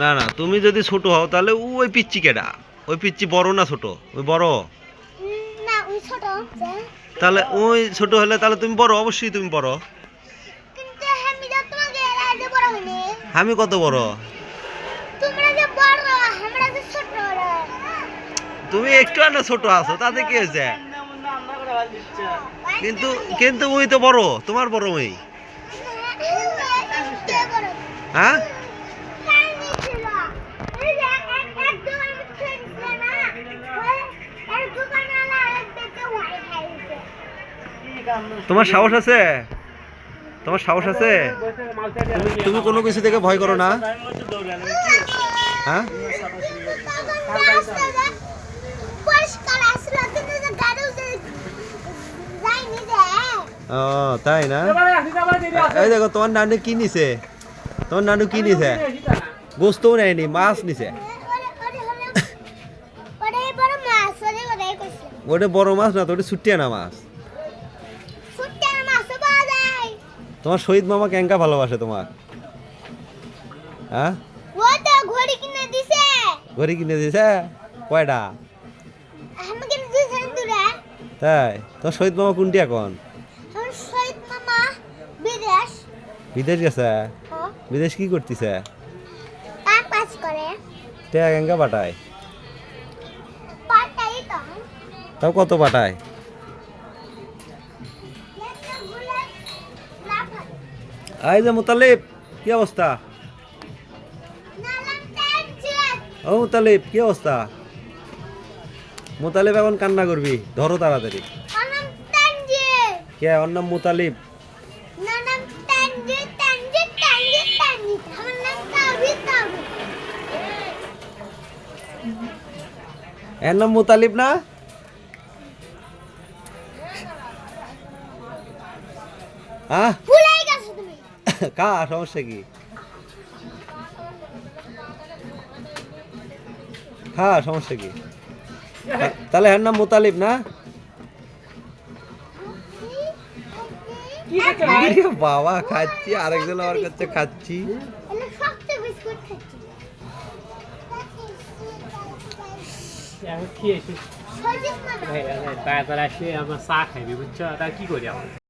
না না তুমি যদি ছোট হও তাহলে ওই পিচ্ছি কেডা? ওই পিচ্ছি বড় না ছোট? ওই বড়? না ওই ছোট তাহলে ওই ছোট হলে তাহলে তুমি বড় অবশ্যই তুমি বড়। কিন্তু আমি যা তোমাকে আগে বড় হইনি। আমি কত বড়? তোমরা যে বড় আমরা যে ছোট তুমি একটু না ছোট আছো তাতে কি হয়েছে? কিন্তু কিন্তু ওই তো বড় তোমার বড় ওই। হ্যাঁ কাহিনী ছিল এই যে এক এক দোকান ছিল না ওই এক দোকানওয়ালা এক দেখে ওয়াই খাইছে তোমার সাহস আছে? তোমার সাহস আছে? তুমি কোনো কিছু থেকে ভয় করো না। হ্যাঁ? ও তাই না? এই দেখো তোমার নানু কি নিছে? তোমার নানু কি নিছে? গোস্তও নেয়নি মাছ নিছে। ওটা বড় মাছ না তো ওটা ছুটিয়া না মাছ। তোমার শহীদ মামা ক্যাঙ্কা ভালোবাসে তোমার। হ্যাঁ? ঘড়ি কিনে দিছে। ঘড়ি কিনে দিয়েছে কয়টা? তাই? তোমার শহীদ মামা কোনটি এখন? শহীদ মামা বিদেশ। বিদেশ গেছে? বিদেশ কি করতেছে? কাজ করে। টেয়া ক্যাঙ্কা পাঠায়। তাও কত পাঠায়? এই যে মোতালিব, কি অবস্থা? ও মোতালিব, কি অবস্থা? মোতালিব এখন কান্না করবি, ধরো তাড়াতাড়ি। কে, ওর নাম মোতালিব? এর নাম মোতালিব না? তুমি কা সমস্যা কি? হ্যাঁ সমস্যা কি? তাহলে নাম মোতালিব না? বাবা খাচ্ছি আরেকজন আমার কাছে খাচ্ছি। আমরা চা খাইবি বুঝছ? তা কি করি আমরা?